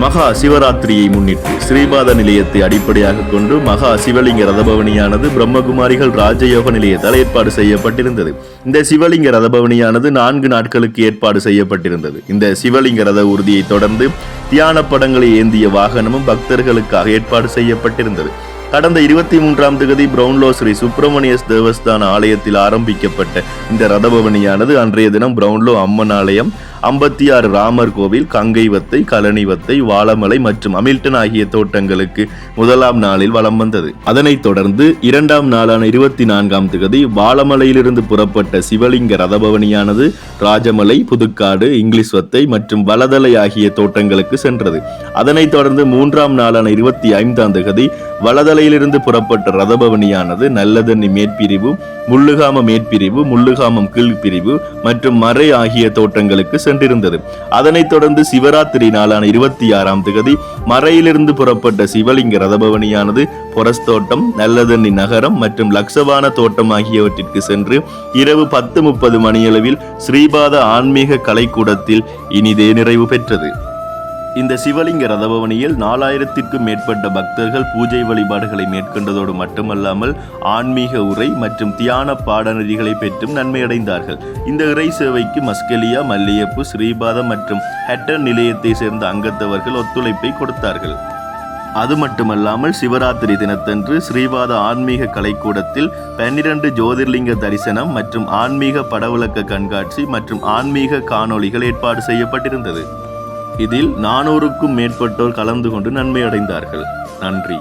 மகா சிவராத்திரியை முன்னிட்டு ஸ்ரீபாத நிலையத்தை அடிப்படையாக கொண்டு மகா சிவலிங்க ரதபவனியானது பிரம்மகுமாரிகள் ராஜயோக நிலையத்தால் ஏற்பாடு செய்யப்பட்டிருந்தது. இந்த சிவலிங்க ரதபவனியானது நான்கு நாட்களுக்கு ஏற்பாடு செய்யப்பட்டிருந்தது. இந்த சிவலிங்க ரத ஊர்தியை தொடர்ந்து தியான படங்களை ஏந்திய வாகனமும் பக்தர்களுக்காக ஏற்பாடு செய்யப்பட்டிருந்தது. கடந்த இருபத்தி மூன்றாம் தேதி பிரவுன்லோ ஸ்ரீ சுப்பிரமணியஸ் தேவஸ்தான ஆலயத்தில் ஆரம்பிக்கப்பட்ட இந்த ரதபவனியானது அன்றைய தினம் பிரவுன்லோ அம்மன் ஆலயம் ஐம்பத்தி ஆறு ராமர் கோவில் கங்கைவத்தை கலனிவத்தை வாழமலை மற்றும் அமில்டன் ஆகிய தோட்டங்களுக்கு முதலாம் நாளில் வலம் வந்தது. அதனைத் தொடர்ந்து இரண்டாம் நாளான இருபத்தி நான்காம் திகதி வாழமலையிலிருந்து புறப்பட்ட சிவலிங்க ரதபவனியானது ராஜமலை புதுக்காடு இங்கிலீஷ் வத்தை மற்றும் வலதலை ஆகிய தோட்டங்களுக்கு சென்றது. அதனைத் தொடர்ந்து மூன்றாம் நாளான இருபத்தி ஐந்தாம் திகதி வலதலையிலிருந்து புறப்பட்ட ரதபவனியானது நல்லதண்ணி மேற்பிரிவு முள்ளுகாம மேற்பிரிவு முள்ளுகாமம் கீழ்பிரிவு மற்றும் மறை ஆகிய தோட்டங்களுக்கு சென்றிருந்தது அதனைத் தொடர்ந்து சிவராத்திரி நாளான இருபத்தி ஆறாம் திகதி மறையிலிருந்து புறப்பட்ட சிவலிங்க ரதபவனியானது பொரஸ்தோட்டம் நல்லதண்ணி நகரம் மற்றும் லக்ஷவான தோட்டம் ஆகியவற்றிற்கு சென்று இரவு பத்து முப்பது மணியளவில் ஸ்ரீபாத ஆன்மீக கலைக்கூடத்தில் இனிதே நிறைவு பெற்றது. இந்த சிவலிங்க ரதபவனியில் நாலாயிரத்திற்கும் மேற்பட்ட பக்தர்கள் பூஜை வழிபாடுகளை மேற்கொண்டதோடு மட்டுமல்லாமல் ஆன்மீக உரை மற்றும் தியான பாடநெறிகளை பெற்றும் நன்மையடைந்தார்கள். இந்த இறை சேவைக்கு மஸ்கெலியா மல்லியப்பு ஸ்ரீபாதம் மற்றும் ஹெட்டன் நிலையத்தை சேர்ந்த அங்கத்தவர்கள் ஒத்துழைப்பை கொடுத்தார்கள். அது மட்டுமல்லாமல் சிவராத்திரி தினத்தன்று ஸ்ரீவாத ஆன்மீக கலைக்கூடத்தில் பன்னிரண்டு ஜோதிர்லிங்க தரிசனம் மற்றும் ஆன்மீக படவிளக்க கண்காட்சி மற்றும் ஆன்மீக காணொளிகள் ஏற்பாடு செய்யப்பட்டிருந்தது. இதில் நானூறுக்கும் மேற்பட்டோர் கலந்து கொண்டு நன்மை அடைந்தார்கள் நன்றி.